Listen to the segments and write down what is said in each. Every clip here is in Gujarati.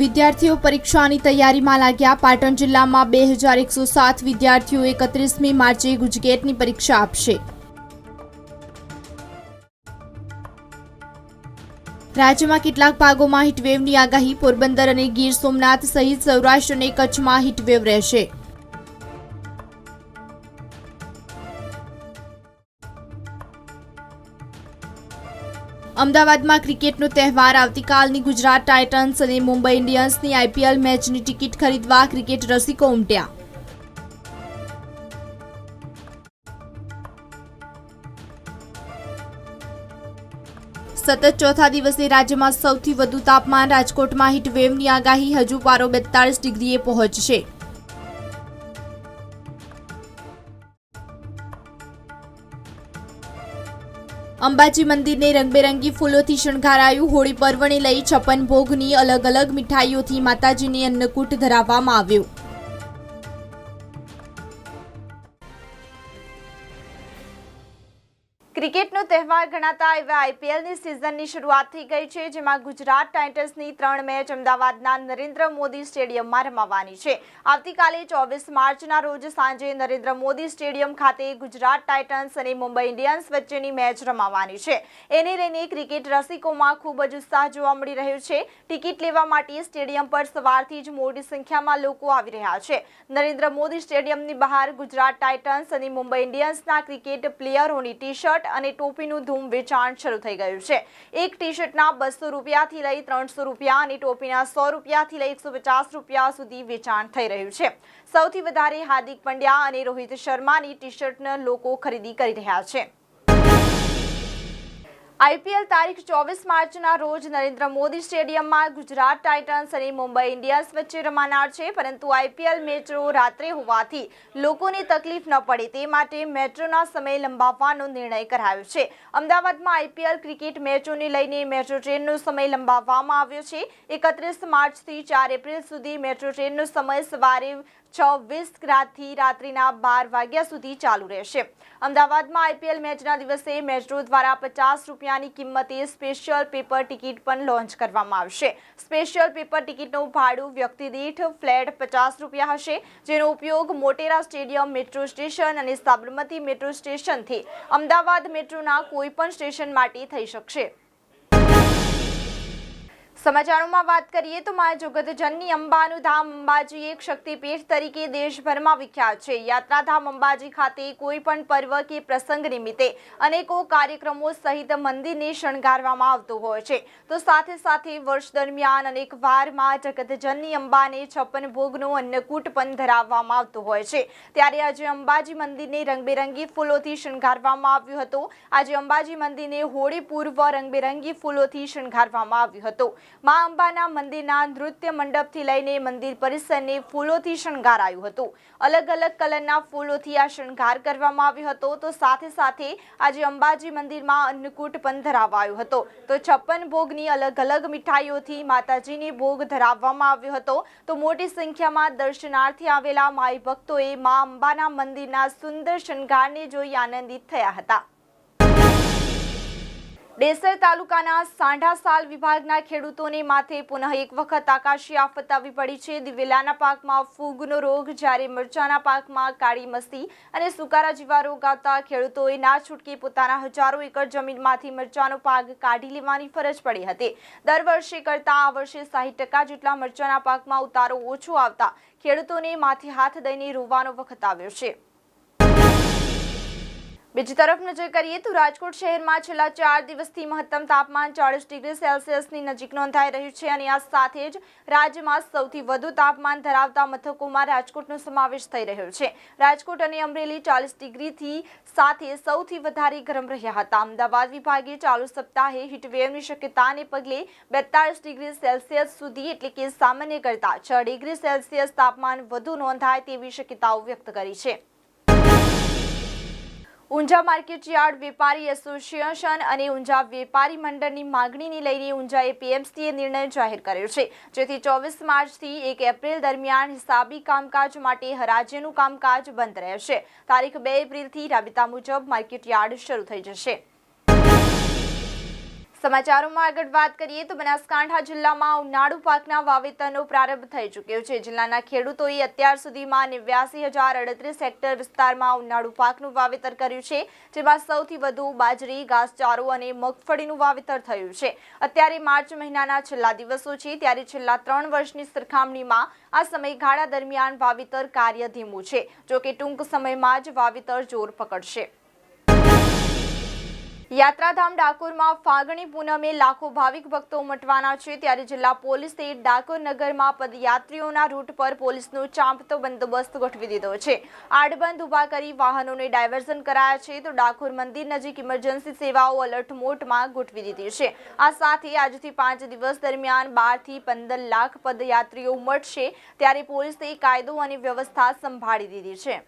વિદ્યાર્થીઓ પરીક્ષાની તૈયારીમાં લાગ્યા. પાટણ જિલ્લામાં બે હજાર એકસો સાત વિદ્યાર્થીઓ એકત્રીસમી માર્ચે ગુજકેટની પરીક્ષા આપશે. રાજ્યમાં કેટલાક ભાગોમાં હીટવેવની આગાહી. પોરબંદર અને ગીર સોમનાથ સહિત સૌરાષ્ટ્ર અને કચ્છમાં હીટવેવ રહેશે. અમદાવાદમાં ક્રિકેટનો તહેવાર આવતીકાલની ગુજરાત ટાઇટન્સ અને મુંબઈ ઇન્ડિયન્સની આઈપીએલ મેચની ટિકિટ ખરીદવા ક્રિકેટ રસિકો ઉમટ્યા. સતત ચોથા દિવસે રાજ્યમાં સૌથી વધુ તાપમાન રાજકોટમાં હીટવેવની આગાહી, હજુ પારો બેતાળીસ ડિગ્રીએ પહોંચશે. અંબાજી મંદિરને રંગબેરંગી ફૂલોથી શણગારાયું હોળી પર્વને લઈ છપ્પન ભોગની અલગ અલગ મીઠાઈઓથી માતાજીને અન્નકૂટ ધરાવવામાં આવ્યું. તહેવાર ગણાતા એવા આઈપીએલની સિઝનની શરૂઆત થઈ ગઈ છે, જેમાં ગુજરાત ટાઇટન્સની ત્રણ મેચ અમદાવાદના નરેન્દ્ર મોદી સ્ટેડિયમમાં રમાવાની છે. આવતીકાલે ચોવીસ માર્ચના રોજ સાંજે નરેન્દ્ર મોદી સ્ટેડિયમ ખાતે ગુજરાત ટાઇટન્સ અને મુંબઈ ઇન્ડિયન્સ વચ્ચેની મેચ રમાવાની છે. એને લઈને ક્રિકેટ રસિકોમાં ખૂબ જ ઉત્સાહ જોવા મળી રહ્યો છે. ટિકિટ લેવા માટે સ્ટેડિયમ પર સવારથી જ મોટી સંખ્યામાં લોકો આવી રહ્યા છે. નરેન્દ્ર મોદી સ્ટેડિયમની બહાર ગુજરાત ટાઇટન્સ અને મુંબઈ ઇન્ડિયન્સના ક્રિકેટ પ્લેયરોની ટી શર્ટ અને ટોપીનું ધૂમ વેચાણ શરૂ થઈ ગયું છે. એક ટી શર્ટના બસો રૂપિયાથી લઈ ત્રણસો રૂપિયા અને ટોપીના સો રૂપિયાથી લઈ એકસો પચાસ રૂપિયા સુધી વેચાણ થઈ રહ્યું છે. સૌથી વધારે હાર્દિક પંડ્યા અને રોહિત શર્માની ટી શર્ટના લોકો ખરીદી કરી રહ્યા છે. આઈપીએલ તારીખ ચોવીસ માર્ચના રોજ નરેન્દ્ર મોદી સ્ટેડિયમમાં ગુજરાત ટાઇટન્સ અને મુંબઈ ઇન્ડિયન્સ વચ્ચે રમાનાર છે, પરંતુ આઈપીએલ મેચો રાત્રે હોવાથી લોકોને તકલીફ ન પડે તે માટે મેટ્રોના સમય લંબાવવાનો નિર્ણય કરાયો છે. અમદાવાદમાં આઈપીએલ ક્રિકેટ મેચોને લઈને મેટ્રો ટ્રેનનો સમય લંબાવવામાં આવ્યો છે. એકત્રીસ માર્ચથી ચાર એપ્રિલ સુધી મેટ્રો ટ્રેનનો સમય સવારે છ વીસ રાતથી રાત્રિના બાર વાગ્યા સુધી ચાલુ રહેશે. અમદાવાદમાં આઈપીએલ મેચના દિવસે મેટ્રો દ્વારા પચાસ રૂપિયાની કિંમતે સ્પેશિયલ પેપર ટિકિટ પણ લોન્ચ કરવામાં આવશે. સ્પેશિયલ પેપર ટિકિટનું ભાડું વ્યક્તિ દીઠ ફ્લેટ પચાસ રૂપિયા હશે, જેનો ઉપયોગ મોટેરા સ્ટેડિયમ, મેટ્રો સ્ટેશન અને સાબરમતી મેટ્રો સ્ટેશનથી અમદાવાદ મેટ્રોના કોઈપણ સ્ટેશન માટે થઈ શકશે. સમાચારોમાં વાત કરીએ તો મા જગતજનની અંબાનું ધામ અંબાજી એક શક્તિપીઠ તરીકે દેશભરમાં વિખ્યાત છે. યાત્રાધામ અંબાજી ખાતે કોઈ પણ પર્વ કે પ્રસંગ નિમિત્તે અનેકો કાર્યક્રમો સહિત મંદિરને શણગારવામાં આવતું હોય છે. તો સાથે સાથે વર્ષ દરમિયાન અનેક વાર મા જગતજનની અંબાને છપ્પન ભોગનું અન્નકૂટ પણ ધરાવવામાં આવતું હોય છે. ત્યારે આજે અંબાજી મંદિરને રંગબેરંગી ફૂલોથી શણગારવામાં આવ્યું હતું. આજે અંબાજી મંદિરને હોળી પૂર્વ રંગબેરંગી ફૂલોથી શણગારવામાં આવ્યું હતું. મા અંબાના મંદિરના નૃત્ય મંડપથી લઈને મંદિર પરિસરને ફૂલોથી શણગારાયું હતું. અલગ અલગ કલરના ફૂલોથી આ શણગાર કરવામાં આવ્યો હતો. તો સાથે સાથે આજે અંબાજી મંદિરમાં અન્નકૂટ પણ ધરાવાયો હતો. તો છપ્પન ભોગની અલગ અલગ મીઠાઈઓથી માતાજીને ભોગ ધરાવવામાં આવ્યો હતો. તો મોટી સંખ્યામાં દર્શનાર્થી આવેલા માઈ ભક્તોએ મા અંબાના મંદિરના સુંદર શણગારને જોઈ આનંદિત થયા હતા. ડેસર તાલુકાના સાંઢાસાલ વિભાગના ખેડૂતોને માથે પુનઃ એક વખત આકાશી આફત આવી પડી છે. દિવેલાના પાકમાં ફૂગનો રોગ, જ્યારે મરચાના પાકમાં કાળી મસ્તી અને સુકારા જેવા રોગ આવતા ખેડૂતોએ ના છૂટકે પોતાના હજારો એકર જમીનમાંથી મરચાનો પાક કાઢી લેવાની ફરજ પડી હતી. દર વર્ષે કરતા આ વર્ષે સાહીઠ ટકા જેટલા મરચાના પાકમાં ઉતારો ઓછો આવતા ખેડૂતોને માથે હાથ દઈને રોવાનો વખત આવ્યો છે. બીજી તરફ નજર કરીએ તો રાજકોટ શહેરમાં છેલ્લા ચાર દિવસથી મહત્તમ તાપમાન ચાળીસ ડિગ્રી સેલ્સિયસની નજીક નોંધાઈ રહ્યું છે અને આ સાથે જ રાજ્યમાં સૌથી વધુ તાપમાન ધરાવતા મથકોમાં રાજકોટનો સમાવેશ થઈ રહ્યો છે. રાજકોટ અને અમરેલી ચાલીસ ડિગ્રીથી સાથે સૌથી વધારે ગરમ રહ્યા હતા. અમદાવાદ વિભાગે ચાલુ સપ્તાહે હીટવેવની શક્યતાને પગલે બેતાળીસ ડિગ્રી સેલ્સિયસ સુધી એટલે કે સામાન્ય કરતાં છ ડિગ્રી સેલ્સિયસ તાપમાન વધુ નોંધાય તેવી શક્યતાઓ વ્યક્ત કરી છે. ઊંઝા માર્કેટ યાર્ડ વેપારી એસોસિએશન અને ઊંઝા વેપારી મંડળની માગણીને લઈને ઊંઝાએ પીએમસીએ નિર્ણય જાહેર કર્યો છે. જેથી ચોવીસ માર્ચથી એક એપ્રિલ દરમિયાન હિસાબી કામકાજ માટે હરાજીનું કામકાજ બંધ રહેશે. તારીખ બે એપ્રિલથી રાબેતા મુજબ માર્કેટ યાર્ડ શરૂ થઈ જશે. સમાચારોમાં આગળ વાત કરીએ તો બનાસકાંઠા જિલ્લામાં ઉનાળુ પાકના વાવેતરનો પ્રારંભ થઈ ચૂક્યો છે. જિલ્લાના ખેડૂતોએ અત્યાર સુધીમાં નેવ્યાસી હજાર અડત્રીસ હેક્ટર વિસ્તારમાં ઉનાળુ પાકનું વાવેતર કર્યું છે, જેમાં સૌથી વધુ બાજરી, ઘાસચારો અને મગફળીનું વાવેતર થયું છે. અત્યારે માર્ચ મહિનાના છેલ્લા દિવસો છે, ત્યારે છેલ્લા ત્રણ વર્ષની સરખામણીમાં આ સમયગાળા દરમિયાન વાવેતર કાર્ય ધીમું છે, જોકે ટૂંક સમયમાં જ વાવેતર જોર પકડશે. યાત્રાધામ ડાકોરમાં ફાગણી પૂનમે લાખો ભાવિક ભક્તો ઉમટવાના છે. ત્યારે જિલ્લા પોલીસે ડાકોર નગરમાં પદયાત્રીઓના રૂટ પર પોલીસનો ચાંપતો બંદોબસ્ત ગોઠવી દીધો છે. આડબંધ ઊભા કરી વાહનોને ડાયવર્ઝન કરાયા છે. તો ડાકોર મંદિર નજીક ઇમરજન્સી સેવાઓ અલર્ટ મોડમાં ગોઠવી દીધી છે. આ સાથે આજથી પાંચ દિવસ દરમિયાન બારથી પંદર લાખ પદયાત્રીઓ ઉમટશે. ત્યારે પોલીસે કાયદો અને વ્યવસ્થા સંભાળી દીધી છે.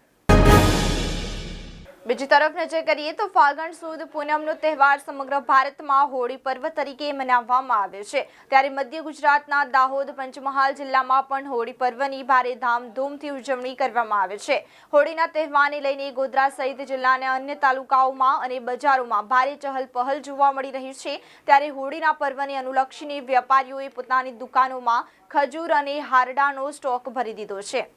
બીજી તરફ નજર કરીએ તો ફાગણ સુદ પૂનમનો તહેવાર સમગ્ર ભારતમાં હોળી પર્વ તરીકે મનાવવામાં આવે છે. ત્યારે મધ્ય ગુજરાતના દાહોદ, પંચમહાલ જિલ્લામાં પણ હોળી પર્વની ભારે ધામધૂમથી ઉજવણી કરવામાં આવે છે. હોળીના તહેવારને લઈને ગોધરા સહિત જિલ્લાના અન્ય તાલુકાઓમાં અને બજારોમાં ભારે ચહલ પહલ જોવા મળી રહી છે. ત્યારે હોળીના પર્વને અનુલક્ષીને વેપારીઓએ પોતાની દુકાનોમાં ખજૂર અને હારડાનો સ્ટોક ભરી દીધો છે.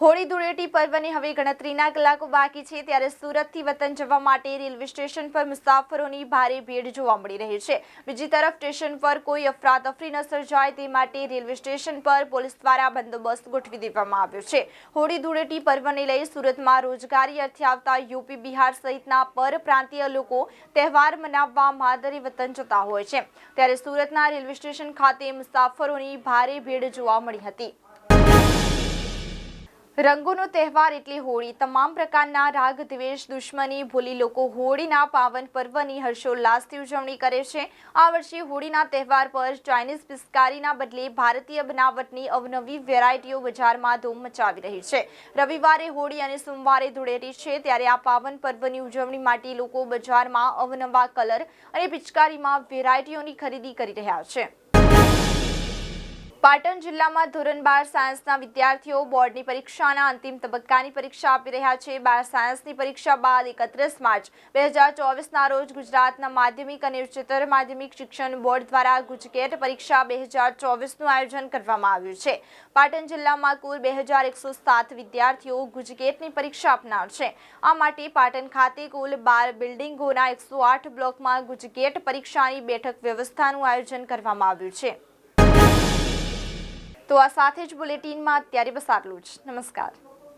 હોળી ધૂળેટી પર્વની હવે ગણતરીના કલાકો બાકી છે ત્યારે સુરતથી વતન જવા માટે રેલવે સ્ટેશન પર મુસાફરોની ભારે ભીડ જોવા મળી રહી છે. બીજી તરફ સ્ટેશન પર કોઈ અફરાતફરી ન સર્જાય તે માટે રેલવે સ્ટેશન પર પોલીસ દ્વારા બંદોબસ્ત ગોઠવી દેવામાં આવ્યો છે. હોળી ધૂળેટી પર્વને લઈ સુરતમાં રોજગારી અર્થે આવતા યુપી, બિહાર સહિતના પરપ્રાંતીય લોકો તહેવાર મનાવવા માદરે વતન જતા હોય છે. ત્યારે સુરતના રેલવે સ્ટેશન ખાતે મુસાફરોની ભારે ભીડ જોવા મળી હતી. રંગોનો તહેવાર એટલે હોળી. તમામ પ્રકારના રાગ, દ્વેષ, દુશ્મની, ભૂલી લોકો હોળીના પાવન પર્વની હર્ષોલ્લાસથી ઉજવણી કરે છે. આ વર્ષે હોળીના તહેવાર પર ચાઇનીઝ પિસ્કારીના બદલે ભારતીય બનાવટની અવનવી વેરાયટીઓ બજારમાં ધૂમ મચાવી રહી છે. રવિવારે હોળી અને સોમવારે ધૂળેટી છે, ત્યારે આ પાવન પર્વની ઉજવણી માટે લોકો બજારમાં અવનવા કલર અને પિચકારીમાં વેરાયટીઓની ખરીદી કરી રહ્યા છે. પાટણ જિલ્લામાં ધોરણ બાર સાયન્સના વિદ્યાર્થીઓ બોર્ડની પરીક્ષાના અંતિમ તબક્કાની પરીક્ષા આપી રહ્યા છે. બાર સાયન્સની પરીક્ષા બાદ એકત્રીસ માર્ચ બે હજાર ચોવીસના રોજ ગુજરાતના માધ્યમિક અને ઉચ્ચતર માધ્યમિક શિક્ષણ બોર્ડ દ્વારા ગુજકેટ પરીક્ષા બે હજાર ચોવીસનું આયોજન કરવામાં આવ્યું છે. પાટણ જિલ્લામાં કુલ બે હજાર એકસો સાત વિદ્યાર્થીઓ ગુજકેટની પરીક્ષા આપનાર છે. આ માટે પાટણ ખાતે કુલ બાર બિલ્ડિંગોના એકસો આઠ બ્લોકમાં ગુજકેટ પરીક્ષાની બેઠક વ્યવસ્થાનું આયોજન કરવામાં આવ્યું છે. તો આ સાથે જ બુલેટિનમાં અત્યારે બસ આટલું જ. નમસ્કાર.